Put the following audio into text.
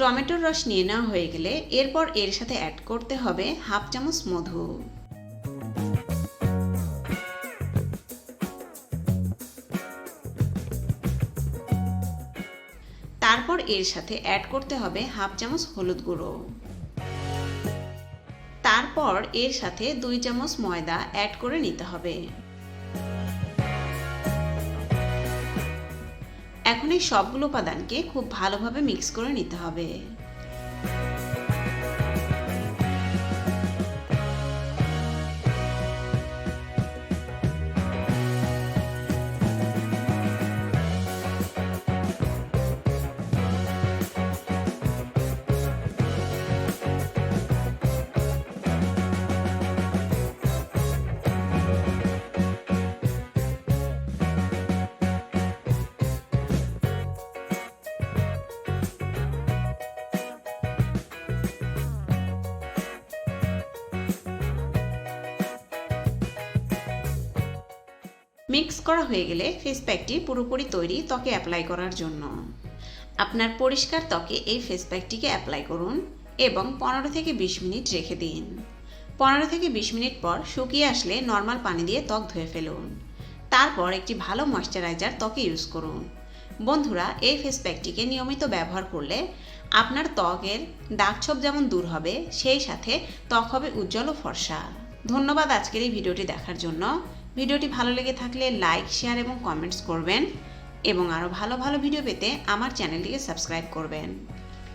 টমেটোর রস নিয়ে নেওয়া হয়ে গেলে এরপর এর সাথে অ্যাড করতে হবে হাফ চামচ মধু। তারপর এর সাথে অ্যাড করতে হবে হাফ চামচ হলুদ গুঁড়ো। তারপর এর সাথে দুই চামচ ময়দা অ্যাড করে নিতে হবে। এখন এই সবগুলো উপাদানকে খুব ভালোভাবে মিক্স করে নিতে হবে। মিক্স করা হয়ে গেলে ফেস প্যাকটি পুরোপুরি তৈরি ত্বকে অ্যাপ্লাই করার জন্য। আপনার পরিষ্কার ত্বকে এই ফেস প্যাকটিকে অ্যাপ্লাই করুন এবং পনেরো থেকে বিশ মিনিট রেখে দিন। পনেরো থেকে বিশ মিনিট পর শুকিয়ে আসলে নর্মাল পানি দিয়ে ত্বক ধুয়ে ফেলুন। তারপর একটি ভালো ময়শ্চারাইজার ত্বকে ইউজ করুন। বন্ধুরা, এই ফেস প্যাকটিকে নিয়মিত ব্যবহার করলে আপনার ত্বকের দাগছোপ যেমন দূর হবে, সেই সাথে ত্বক হবে উজ্জ্বল ও ফর্সা। ধন্যবাদ আজকের এই ভিডিওটি দেখার জন্য। ভিডিওটি ভালো লেগে থাকলে লাইক, শেয়ার এবং কমেন্টস করবেন এবং আরও ভালো ভালো ভিডিও পেতে আমার চ্যানেলটিকে সাবস্ক্রাইব করবেন।